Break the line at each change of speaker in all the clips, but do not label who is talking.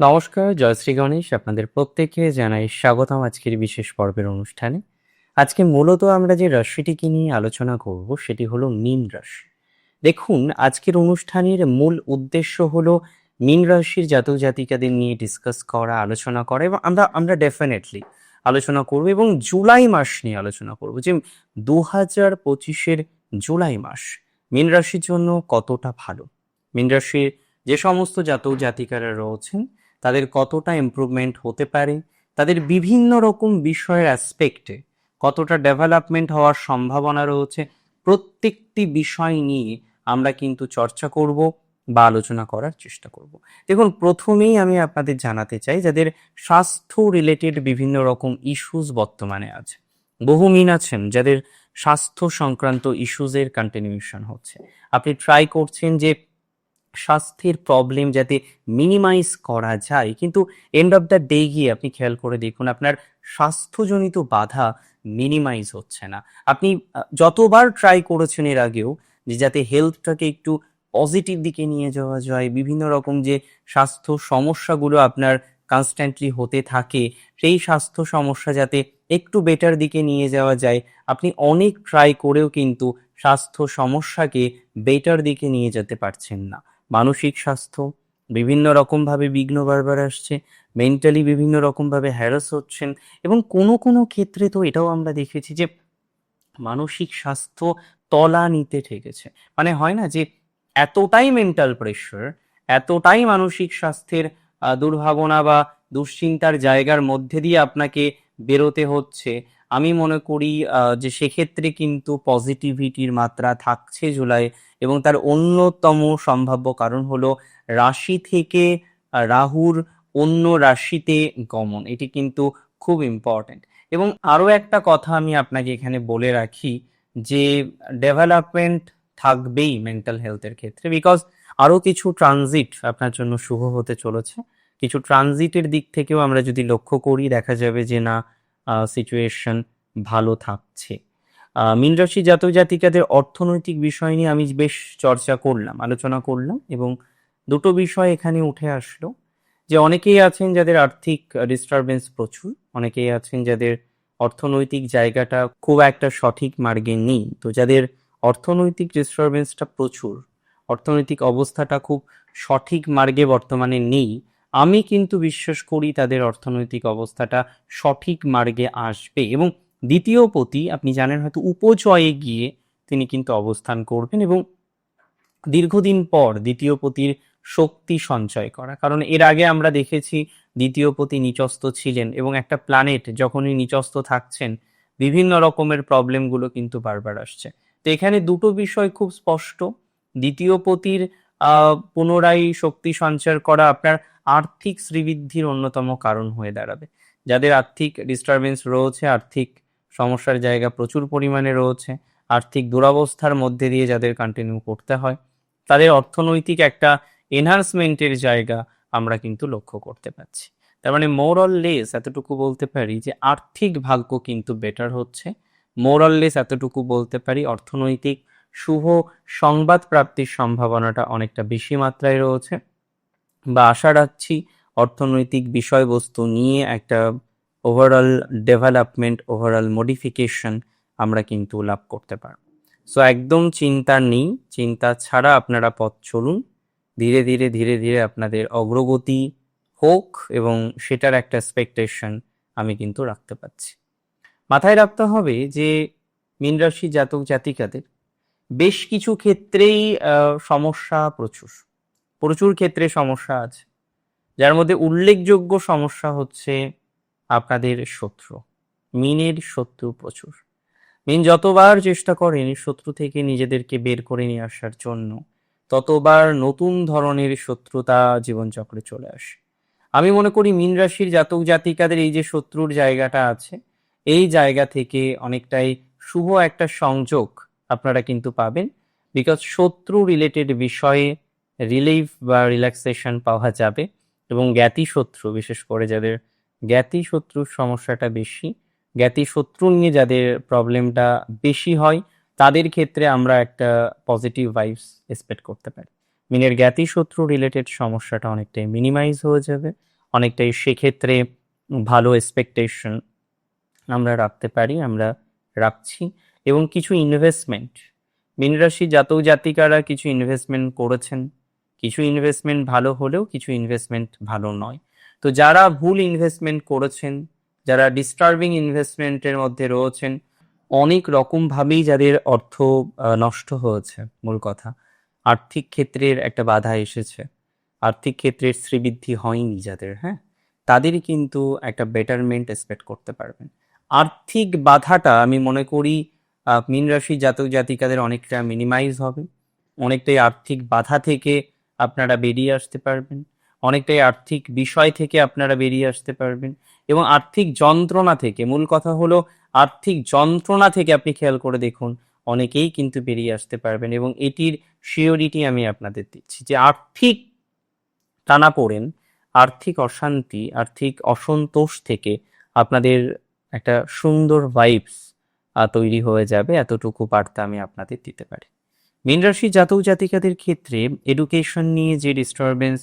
নমস্কার জয়শ্রী গণেশ আপনাদের প্রত্যেককে জানাই স্বাগতম আজকের বিশেষ পর্বের অনুষ্ঠানে। আজকে মূলত আমরা যে রাশিটিকে নিয়ে আলোচনা করব সেটি হলো মীন রাশি। দেখুন, আজকের অনুষ্ঠানের মূল উদ্দেশ্য হলো মীন রাশির জাতক জাতিকাদের নিয়ে ডিসকাস করা, আলোচনা করা এবং আমরা আমরা ডেফিনেটলি আলোচনা করব এবং জুলাই মাস নিয়ে আলোচনা করব যে দু হাজার পঁচিশের জুলাই মাস মীন রাশির জন্য কতটা ভালো? মীন রাশির যে সমস্ত জাতক জাতিকারা রয়েছেন তাদের কতটা ইমপ্রুভমেন্ট হতে পারে, তাদের বিভিন্ন রকম বিষয়ের অ্যাসপেক্টে কতটা ডেভেলপমেন্ট হওয়ার সম্ভাবনা রয়েছে, প্রত্যেকটি বিষয় নিয়ে আমরা কিন্তু চর্চা করব বা আলোচনা করার চেষ্টা করব। দেখুন, প্রথমেই আমি আপনাদের জানাতে চাই যাদের স্বাস্থ্য রিলেটেড বিভিন্ন রকম ইস্যুস বর্তমানে আছে। বহু মিন আছেন যাদের স্বাস্থ্য সংক্রান্ত ইস্যুজের কন্টিনিউশন হচ্ছে। আপনি ট্রাই করছেন যে স্বাস্থ্যের প্রবলেম যাতে মিনিমাইজ করা যায়। কিন্তু এন্ড অফ দ্য ডে গিয়ে আপনি খেয়াল করে দেখুন, আপনার স্বাস্থ্যজনিত বাধা মিনিমাইজ হচ্ছে না। আপনি যতবার ট্রাই করেছেন এর আগেও যে যাতে হেলথটাকে একটু পজিটিভ দিকে নিয়ে যাওয়া যায়, বিভিন্ন রকম যে স্বাস্থ্য সমস্যাগুলো আপনার কনস্ট্যান্টলি হতে থাকে, সেই স্বাস্থ্য সমস্যা যাতে একটু বেটার দিকে নিয়ে যাওয়া যায়, আপনি অনেক ট্রাই করেও কিন্তু স্বাস্থ্য সমস্যাকে বেটার দিকে নিয়ে যেতে পারছেন না। মানসিক স্বাস্থ্য, বিভিন্ন রকমভাবে বিঘ্ন বারবার আসছে মেন্টালি বিভিন্ন রকমভাবে হ্যারাস হচ্ছেন এবং কোনো কোনো ক্ষেত্রে তো এটাও আমরা দেখেছি যে মানসিক স্বাস্থ্য তলা নিতে ঠেকেছে। মানে হয় না যে এতটাই মেন্টাল প্রেশার এতটাই মানসিক স্বাস্থ্যের দুর্ভাবনা বা দুশ্চিন্তার জায়গার মধ্যে দিয়ে আপনাকে বেরোতে হচ্ছে আমি মনে করি যে সেক্ষেত্রে কিন্তু পজিটিভিটির মাত্রা থাকছে জুলাই এবং তার অন্যতম সম্ভাব্য কারণ হলো রাশি থেকে রাহুর অন্য রাশিতে গমন। এটি কিন্তু খুব ইম্পর্ট্যান্ট এবং আরও একটা কথা আমি আপনাকে এখানে বলে রাখি যে ডেভেলপমেন্ট থাকবেই মেন্টাল হেলথের ক্ষেত্রে বিকজ আরও কিছু ট্রানজিট আপনার জন্য শুভ হতে চলেছে। কিছু ট্রানজিটের দিক থেকেও আমরা যদি লক্ষ্য করি, দেখা যাবে যে না সিচুয়েশন ভালো থাকছে। মীন রাশি জাতক জাতিকাদের অর্থনৈতিক বিষয় নিয়ে আমি বেশ চর্চা করলাম, আলোচনা করলাম এবং দুটো বিষয় এখানে উঠে আসলো। যে অনেকেই আছেন যাদের আর্থিক ডিস্টারবেন্স প্রচুর, অনেকেই আছেন যাদের অর্থনৈতিক জায়গাটা খুব একটা সঠিক মার্গে নেই। তো যাদের অর্থনৈতিক ডিস্টারবেন্সটা প্রচুর, অর্থনৈতিক অবস্থাটা খুব সঠিক মার্গে বর্তমানে নেই আমি কিন্তু বিশ্বাস করি তাদের অর্থনৈতিক অবস্থাটা সঠিক মার্গে আসবে এবং দ্বিতীয় পতি, আপনি জানেন হয়তো উপচয়ে গিয়ে তিনি কিন্তু অবস্থান করবেন এবং দীর্ঘদিন পর দ্বিতীয় পতির শক্তি সঞ্চয় করা। কারণ এর আগে আমরা দেখেছি দ্বিতীয় পতি নিচস্থ ছিলেন এবং একটা প্ল্যানেট যখনই নিচস্থ থাকছেন, বিভিন্ন রকমের প্রবলেমগুলো কিন্তু বারবার আসছে। তো এখানে দুটো বিষয় খুব স্পষ্ট। দ্বিতীয় পতির পুনরায় শক্তি সঞ্চার করা আপনার আর্থিক শ্রীবৃদ্ধির অন্যতম কারণ হয়ে দাঁড়াবে। যাদের আর্থিক ডিস্টারবেন্স রয়েছে, আর্থিক সমস্যার জায়গা প্রচুর পরিমাণে রয়েছে, আর্থিক দুরবস্থার মধ্যে দিয়ে যাদের কন্টিনিউ করতে হয়, তাদের অর্থনৈতিক একটা এনহান্সমেন্টের জায়গা আমরা কিন্তু লক্ষ্য করতে পারছি। তার মানে মোরল লেস এতটুকু বলতে পারি যে আর্থিক ভাগ্য কিন্তু বেটার হচ্ছে। মোরল লেস এতটুকু বলতে পারি অর্থনৈতিক শুভ সংবাদ প্রাপ্তির সম্ভাবনাটা অনেকটা বেশি মাত্রায় রয়েছে। বা আশা রাখছি অর্থনৈতিক বিষয়বস্তু নিয়ে একটা ওভারঅল ডেভেলপমেন্ট ওভারঅল মডিফিকেশন আমরা কিন্তু লাভ করতে পারব। সো একদম চিন্তা নেই। চিন্তা ছাড়া আপনারা পথ চলুন। ধীরে ধীরে ধীরে ধীরে আপনাদের অগ্রগতি হোক এবং সেটার একটা এক্সপেকটেশন আমি কিন্তু রাখতে পারছি। মাথায় রাখতে হবে যে, মীন রাশি জাতক জাতিকাদের বেশ কিছু ক্ষেত্রেই সমস্যা প্রচুর। প্রচুর ক্ষেত্রে সমস্যা আছে। যার মধ্যে উল্লেখযোগ্য সমস্যা হচ্ছে আপনাদের শত্রু। মিনের শত্রু প্রচুর। মিন যতবার চেষ্টা করেন শত্রু থেকে নিজেদেরকে বের করে নিয়ে আসার জন্য, ততবার নতুন ধরনের শত্রুতা জীবনচক্রে চলে আসে। আমি মনে করি মিন রাশির জাতক জাতিকাদের এই যে শত্রুর জায়গাটা আছে, এই জায়গা থেকে অনেকটাই শুভ একটা সংযোগ আপনারা কিন্তু পাবেন। বিকজ শত্রু রিলেটেড বিষয়ে রিলিফ বা রিল্যাক্সেশন পাওয়া যাবে এবং জ্ঞাতি শত্রু, বিশেষ করে যাদের জ্ঞাতি শত্রুর সমস্যাটা বেশি, জ্ঞাতি শত্রু নিয়ে যাদের প্রবলেমটা বেশি হয়, তাদের ক্ষেত্রে আমরা একটা পজিটিভ ভাইবস এক্সপেক্ট করতে পারি। মিনের জ্ঞাতি শত্রু রিলেটেড সমস্যাটা অনেকটাই মিনিমাইজ হয়ে যাবে, অনেকটাই সেক্ষেত্রে ভালো এক্সপেকটেশন আমরা রাখতে পারি, আমরা রাখছি। এবং কিছু ইনভেস্টমেন্ট মীন রাশি জাতক জাতিকারা কিছু ইনভেস্টমেন্ট করেছেন, কিছু ইনভেস্টমেন্ট ভালো হলেও কিছু ইনভেস্টমেন্ট ভালো নয়। তো যারা ভুল ইনভেস্টমেন্ট করেছেন, যারা ডিস্টার্বিং ইনভেস্টমেন্টের মধ্যে রয়েছেন, অনেক রকমভাবেই যাদের অর্থ নষ্ট হয়েছে, মূল কথা। আর্থিক ক্ষেত্রের একটা বাধা এসেছে। আর্থিক ক্ষেত্রের শ্রীবৃদ্ধি হয়নি যাদের হ্যাঁ? তাদেরই কিন্তু একটা বেটারমেন্ট এক্সপেক্ট করতে পারবেন। আর্থিক বাধাটা আমি মনে করি মীন রাশি জাতক জাতিকাদের অনেকটা মিনিমাইজ হবে। অনেকটাই আর্থিক বাধা থেকে আপনারা বেরিয়ে আসতে পারবেন। অনেকটাই আর্থিক বিষয় থেকে আপনারা বেরিয়ে আসতে পারবেন। এবং আর্থিক যন্ত্রণা থেকে, মূল কথা হলো আর্থিক যন্ত্রণা থেকে আপনি খেয়াল করে দেখুন, অনেকেই কিন্তু বেরিয়ে আসতে পারবেন। এবং এটির শিওরিটি আমি আপনাদের দিচ্ছি যে আর্থিক টানা পড়েন, আর্থিক অশান্তি, আর্থিক অসন্তোষ থেকে আপনাদের একটা সুন্দর ভাইবস তৈরি হয়ে যাবে, এতটুকু বার্তা আমি আপনাদের দিতে পারি। মীন রাশি জাতক জাতিকাদের ক্ষেত্রে এডুকেশন নিয়ে যে ডিস্টারবেন্স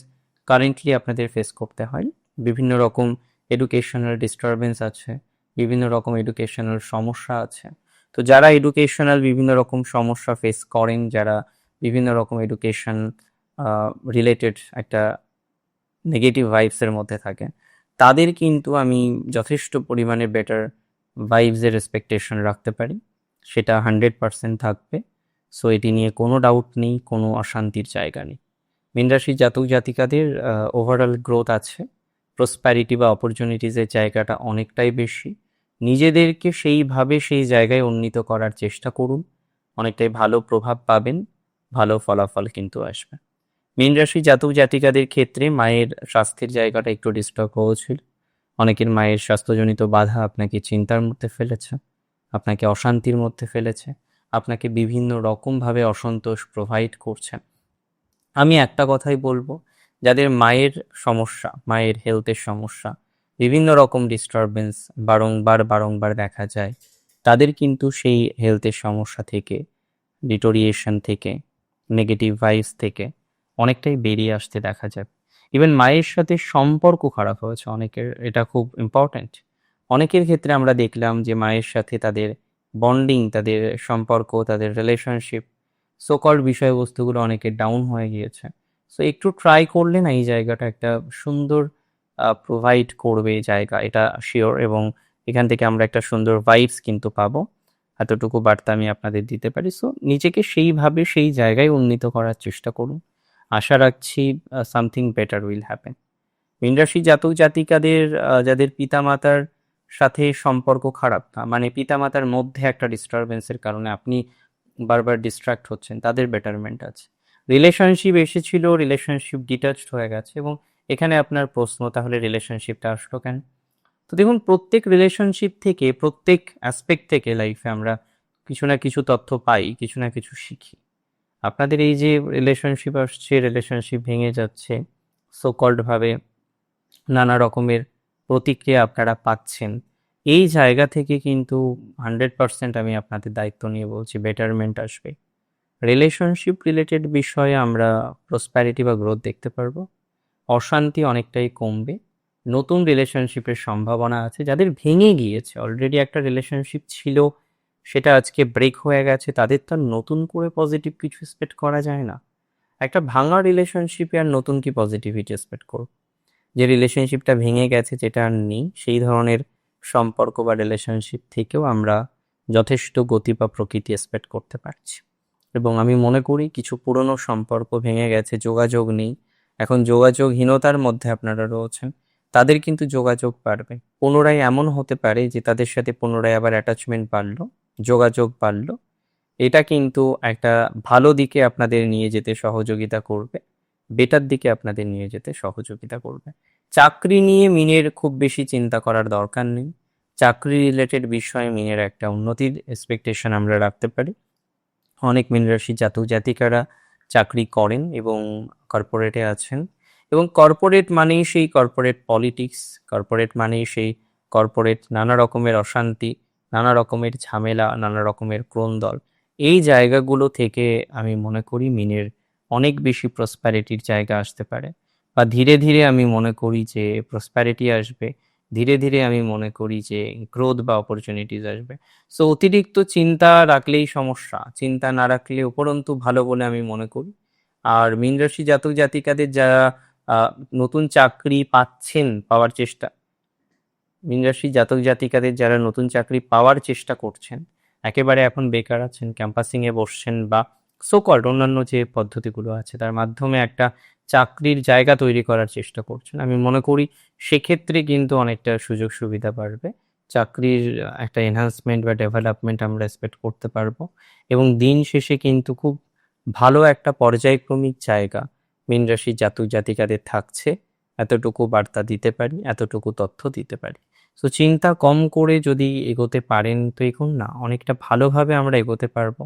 কারেন্টলি আপনাদের ফেস করতে হয়, বিভিন্ন রকম এডুকেশনাল ডিস্টারবেন্স আছে, বিভিন্ন রকম এডুকেশনাল সমস্যা আছে। তো যারা এডুকেশনাল বিভিন্ন রকম সমস্যা ফেস করেন, যারা বিভিন্ন রকম এডুকেশন রিলেটেড একটা নেগেটিভ ভাইবসের মধ্যে থাকে তাদের কিন্তু আমি যথেষ্ট পরিমাণে বেটার ভাইবসের এক্সপেকটেশন রাখতে পারি, সেটা হান্ড্রেড পার্সেন্ট থাকবে। সো এটি নিয়ে কোনো ডাউট নেই, কোনো অশান্তির জায়গা নেই। মীন রাশির জাতক জাতিকাদের ওভারঅল গ্রোথ আছে। প্রসপ্যারিটি বা অপরচুনিটিসের জায়গাটা অনেকটাই বেশি। নিজেদেরকে সেইভাবে সেই জায়গায় উন্নীত করার চেষ্টা করুন। অনেকটাই ভালো প্রভাব পাবেন, ভালো ফলাফল কিন্তু আসবে। মীন রাশি জাতক জাতিকাদের ক্ষেত্রে মায়ের স্বাস্থ্যের জায়গাটা একটু ডিস্টার্ব হয়েছিল অনেকের মায়ের স্বাস্থ্যজনিত বাধা আপনাকে চিন্তার মধ্যে ফেলেছে, আপনাকে অশান্তির মধ্যে ফেলেছে, আপনাকে বিভিন্ন রকমভাবে অসন্তোষ প্রোভাইড করছে। আমি একটা কথাই বলব, যাদের মায়ের সমস্যা, মায়ের হেলথের সমস্যা, বিভিন্ন রকম ডিস্টারবেন্স বারংবার বারংবার দেখা যায়, তাদের কিন্তু সেই হেলথের সমস্যা থেকে ডিটোরিয়েশন থেকে নেগেটিভ ভাইবস থেকে অনেকটাই বেরিয়ে আসতে দেখা যায়। ইভেন মায়ের সাথে সম্পর্ক খারাপ হয়েছে অনেকের, এটা খুব ইম্পর্ট্যান্ট অনেকের ক্ষেত্রে আমরা দেখলাম যে মায়ের সাথে তাদের বন্ডিং তাদের সম্পর্ক, তাদের রিলেশনশিপ সোকল বিষয়বস্তুগুলো অনেকের ডাউন হয়ে গিয়েছে। সো একটু ট্রাই করলে না এই জায়গাটা একটা সুন্দর প্রোভাইড করবে জায়গা, এটা শিওর এবং এখান থেকে আমরা একটা সুন্দর ভাইবস কিন্তু পাবো। এতটুকু বার্তা আমি আপনাদের দিতে পারি। সো নিজেকে সেইভাবে সেই জায়গায় উন্নীত করার চেষ্টা করুন। আশা রাখছি সামথিং বেটার উইল হ্যাপেন মীনরাশি জাতক জাতিকাদের যাদের পিতামাতার সাথে সম্পর্ক খারাপ না মানে পিতামাতার মধ্যে একটা ডিস্টারবেন্সের কারণে আপনি বারবার ডিস্ট্রাক্ট হচ্ছেন, তাদের বেটারমেন্ট আছে। রিলেশনশিপ এসেছিল রিলেশনশিপ ডিটাচড হয়ে গেছে এবং এখানে আপনার প্রশ্ন, তাহলে রিলেশনশিপটা আসলো কেন? তো দেখুন, প্রত্যেক রিলেশনশিপ থেকে, প্রত্যেক অ্যাসপেক্ট থেকে লাইফে আমরা কিছু না কিছু তথ্য পাই, কিছু না কিছু শিখি। আপনাদের এই যে রিলেশনশিপ আসছে রিলেশনশিপ ভেঙে যাচ্ছে সো ভাবে নানা রকমের প্রতিক্রিয়া আপনারা পাচ্ছেন, এই জায়গা থেকে কিন্তু হান্ড্রেড পার্সেন্ট আমি আপনাদের দায়িত্ব নিয়ে বলছি বেটারমেন্ট আসবে। রিলেশনশিপ রিলেটেড বিষয়ে আমরা প্রসপ্যারিটি বা গ্রোথ দেখতে পারব, অশান্তি অনেকটাই কমবে, নতুন রিলেশনশিপের সম্ভাবনা আছে, যাদের ভেঙে গিয়েছে অলরেডি একটা রিলেশনশিপ ছিল সেটা আজকে ব্রেক হয়ে গেছে, তাদের তো নতুন করে পজিটিভ কিছু এক্সপেক্ট করা যায় না। একটা ভাঙা রিলেশনশিপে আর নতুন কি পজিটিভিটি এক্সপেক্ট করব? যে রিলেশনশিপটা ভেঙে গেছে যেটা আর নেই, সেই ধরনের সম্পর্ক বা রিলেশনশিপ থেকেও আমরা যথেষ্ট গতি বা প্রকৃতি এক্সপেক্ট করতে পারছি। এবং আমি মনে করি কিছু পুরনো সম্পর্ক ভেঙে গেছে, যোগাযোগ নেই। এখন যোগাযোগহীনতার মধ্যে আপনারা রয়েছেন, তাদের কিন্তু যোগাযোগ বাড়বে। পুনরায় এমন হতে পারে যে তাদের সাথে পুনরায় আবার অ্যাটাচমেন্ট বাড়লো যোগাযোগ বাড়লো। এটা কিন্তু একটা ভালো দিকে আপনাদের নিয়ে যেতে সহযোগিতা করবে বেটার দিকে আপনাদের নিয়ে যেতে সহযোগিতা করবে। চাকরি নিয়ে মিনের খুব বেশি চিন্তা করার দরকার নেই। চাকরি রিলেটেড বিষয়ে মিনের একটা উন্নতির এক্সপেকটেশন আমরা রাখতে পারি। অনেক মিন রাশি জাতক জাতিকারা চাকরি করেন এবং কর্পোরেটে আছেন এবং কর্পোরেট মানেই সেই কর্পোরেট পলিটিক্স কর্পোরেট মানেই সেই কর্পোরেট নানা রকমের অশান্তি নানা রকমের ঝামেলা, নানা রকমের ক্রোন্দল। এই জায়গাগুলো থেকে আমি মনে করি মিনের অনেক বেশি প্রসপ্যারিটির জায়গা আসতে পারে। বা ধীরে ধীরে আমি মনে করি যে প্রসপ্যারিটি আসবে। ধীরে ধীরে আমি মনে করি যে গ্রোথ বা অপরচুনিটিস আসবে। সো অতিরিক্ত চিন্তা রাখলেই সমস্যা। চিন্তা না রাখলে উপরন্তু ভালো বলে আমি মনে করি। আর মীন রাশি জাতক জাতিকাদের যারা নতুন চাকরি পাচ্ছেন, পাওয়ার চেষ্টা মীন রাশি জাতক জাতিকাদের যারা নতুন চাকরি পাওয়ার চেষ্টা করছেন, একেবারে এখন বেকার আছেন ক্যাম্পাসিং এ বসছেন বা সোকল্ড অন্যান্য যে পদ্ধতিগুলো আছে, তার মাধ্যমে একটা চাকরির জায়গা তৈরি করার চেষ্টা করছেন। আমি মনে করি সেক্ষেত্রে কিন্তু অনেকটা সুযোগ সুবিধা বাড়বে। চাকরির একটা এনহান্সমেন্ট বা ডেভেলপমেন্ট আমরা এক্সপেক্ট করতে পারব এবং দিন শেষে কিন্তু খুব ভালো একটা পর্যায়ক্রমিক জায়গা মীন রাশির জাতক জাতিকাদের থাকছে। এতটুকু বার্তা দিতে পারি, এতটুকু তথ্য দিতে পারি। তো চিন্তা কম করে যদি এগোতে পারেন, তো এগোন না, অনেকটা ভালোভাবে আমরা এগোতে পারব।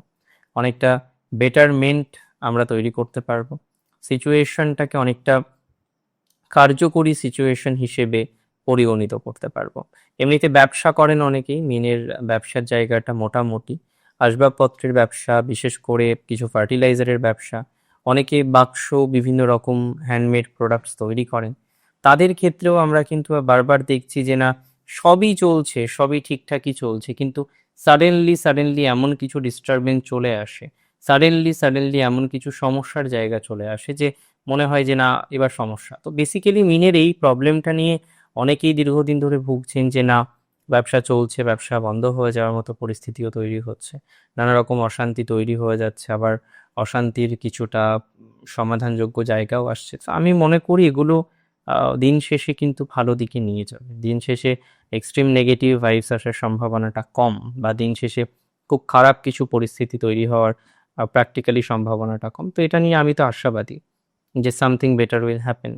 অনেকটা বেটারমেন্ট আমরা তৈরি করতে পারব। সিচুয়েশনটাকে অনেকটা কার্যকরী সিচুয়েশন হিসেবে পরিগণিত করতে পারব। এমনিতে ব্যবসা করেন অনেকেই, মিনের ব্যবসার জায়গাটা মোটামুটি। আসবাবপত্রের ব্যবসা, বিশেষ করে কিছু ফার্টিলাইজারের ব্যবসা। অনেকে বাক্স, বিভিন্ন রকম হ্যান্ডমেড প্রোডাক্টস তৈরি করেন। তাদের ক্ষেত্রেও আমরা কিন্তু বারবার দেখছি যে না সবই চলছে, সবই ঠিকঠাকই চলছে, কিন্তু সাডেনলি সাডেনলি এমন কিছু ডিস্টারবেন্স চলে আসে সাডেনলি সাডেনলি এমন কিছু সমস্যার জায়গা চলে আসে যে মনে হয় যে না, এবার সমস্যা। তো বেসিক্যালি মিনের এই প্রবলেমটা নিয়ে অনেকেই দীর্ঘদিন ধরে ভুগছেন যে না, ব্যবসা চলছে, ব্যবসা বন্ধ হয়ে যাওয়ার মতো পরিস্থিতিও তৈরি হচ্ছে। নানা রকম অশান্তি তৈরি হয়ে যাচ্ছে, আবার অশান্তির কিছুটা সমাধানযোগ্য জায়গাও আসছে। তো আমি মনে করি এগুলো দিন শেষে কিন্তু ভালো দিকে নিয়ে যাবে। দিন শেষে এক্সট্রিম নেগেটিভ ভাইবস আসার সম্ভাবনাটা কম বা দিন শেষে খুব খারাপ কিছু পরিস্থিতি তৈরি হওয়ার প্র্যাকটিক্যালি সম্ভাবনাটা কম। তো এটা নিয়ে আমি তো আশাবাদী যে সামথিং বেটার উইল হ্যাপেন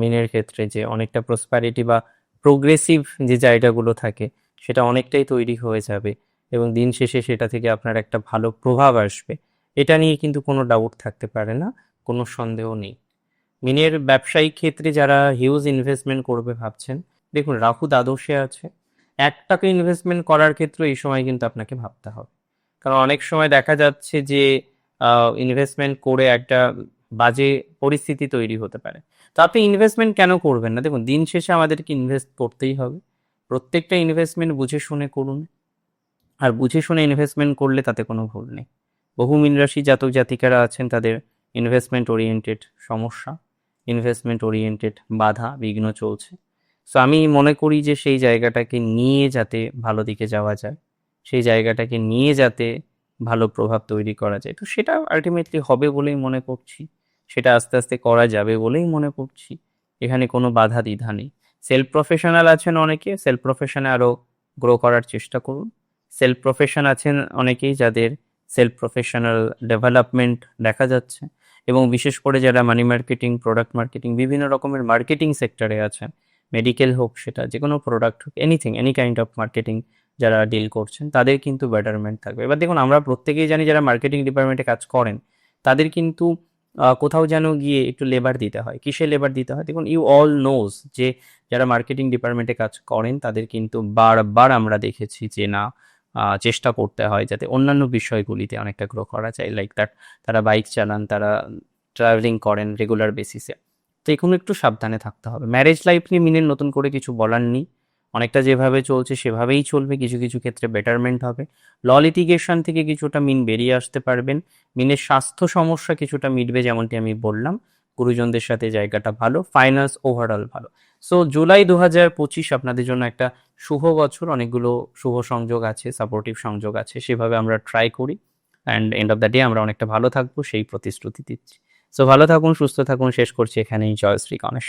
মিনের ক্ষেত্রে যে অনেকটা প্রসপ্যারিটি বা প্রোগ্রেসিভ যে জায়গাগুলো থাকে সেটা অনেকটাই তৈরি হয়ে যাবে এবং দিন শেষে সেটা থেকে আপনার একটা ভালো প্রভাব আসবে। এটা নিয়ে কিন্তু কোনো ডাউট থাকতে পারে না, কোনো সন্দেহ নেই। মিনের ব্যবসায়িক ক্ষেত্রে যারা হিউজ ইনভেস্টমেন্ট করবে ভাবছেন দেখুন, রাহু দ্বাদশে আছে। এক টাকা ইনভেস্টমেন্ট করার ক্ষেত্রে এই সময় কিন্তু আপনাকে ভাবতে হবে। কারণ অনেক সময় দেখা যাচ্ছে যে ইনভেস্টমেন্ট করে একটা বাজে পরিস্থিতি তৈরি হতে পারে। তো আপনি ইনভেস্টমেন্ট কেন করবেন না? দেখুন, দিন শেষে আমাদেরকে ইনভেস্ট করতেই হবে। প্রত্যেকটা ইনভেস্টমেন্ট বুঝে শুনে করুন। আর বুঝে শুনে ইনভেস্টমেন্ট করলে তাতে কোনো ভুল নেই। বহু মীন রাশি জাতক জাতিকারা আছেন, তাদের ইনভেস্টমেন্ট ওরিয়েন্টেড সমস্যা ইনভেস্টমেন্ট ওরিয়েন্টেড বাধা, বিঘ্ন চলছে। সো আমি মনে করি যে সেই জায়গাটাকে নিয়ে যাতে ভালো দিকে যাওয়া যায়, সেই জায়গাটাকে নিয়ে যাতে ভালো প্রভাব তৈরি করা যায়। তো সেটা আলটিমেটলি হবে বলেই মনে করছি, সেটা আস্তে আস্তে করা যাবে বলেই মনে করছি, এখানে কোনো বাধা দ্বিধা নেই। সেলফ প্রফেশনাল আছেন অনেকে সেলফ প্রফেশনে আরও গ্রো করার চেষ্টা করুন। সেলফ প্রফেশন আছেন অনেকেই যাদের সেলফ প্রফেশনাল ডেভেলপমেন্ট দেখা যাচ্ছে এবং বিশেষ করে যারা মানি মার্কেটিং প্রোডাক্ট মার্কেটিং বিভিন্ন রকমের মার্কেটিং সেক্টরে আছেন মেডিকেল হোক সেটা যে কোনো প্রোডাক্ট হোক anything any kind of marketing যারা ডিল করছেন, তাদের কিন্তু বেটারমেন্ট থাকবে। এবার দেখুন, আমরা প্রত্যেকেই জানি যারা মার্কেটিং ডিপার্টমেন্টে কাজ করেন, তাদের কিন্তু কোথাও যেন গিয়ে একটু লেবার দিতে হয়। কিসে লেবার দিতে হয়? দেখুন ইউ অল নোজ যে যারা মার্কেটিং ডিপার্টমেন্টে কাজ করেন, তাদের কিন্তু বারবার আমরা দেখেছি যে না চেষ্টা করতে হয় যাতে অন্যান্য বিষয়গুলিতে অনেকটা গ্রো করা যায়। লাইক দ্যাট তারা বাইক চালান, তারা ট্রাভেলিং করেন রেগুলার বেসিসে তো এখনও একটু সাবধানে থাকতে হবে। ম্যারেজ লাইফ নিয়ে মিনের নতুন করে কিছু বলার নেই। অনেকটা যেভাবে চলছে সেভাবেই চলবে, কিছু কিছু ক্ষেত্রে বেটারমেন্ট হবে। ল লিটিগেশন থেকে কিছুটা মিন বেরিয়ে আসতে পারবেন। মিনের স্বাস্থ্য সমস্যা কিছুটা মিটবে যেমনটি আমি বললাম। গুরুজনদের সাথে জায়গাটা ভালো ফাইন্যান্স ওভারঅল ভালো। সো জুলাই দু হাজার পঁচিশ আপনাদের জন্য একটা শুভ বছর, অনেকগুলো শুভ সংযোগ আছে সাপোর্টিভ সংযোগ আছে, সেভাবে আমরা ট্রাই করি। And end of the day আমরা অনেকটা ভালো থাকব, সেই প্রতিশ্রুতি দিচ্ছি। সো ভালো থাকুন সুস্থ থাকুন শেষ করছি এখানেই। জয় শ্রী গণেশ।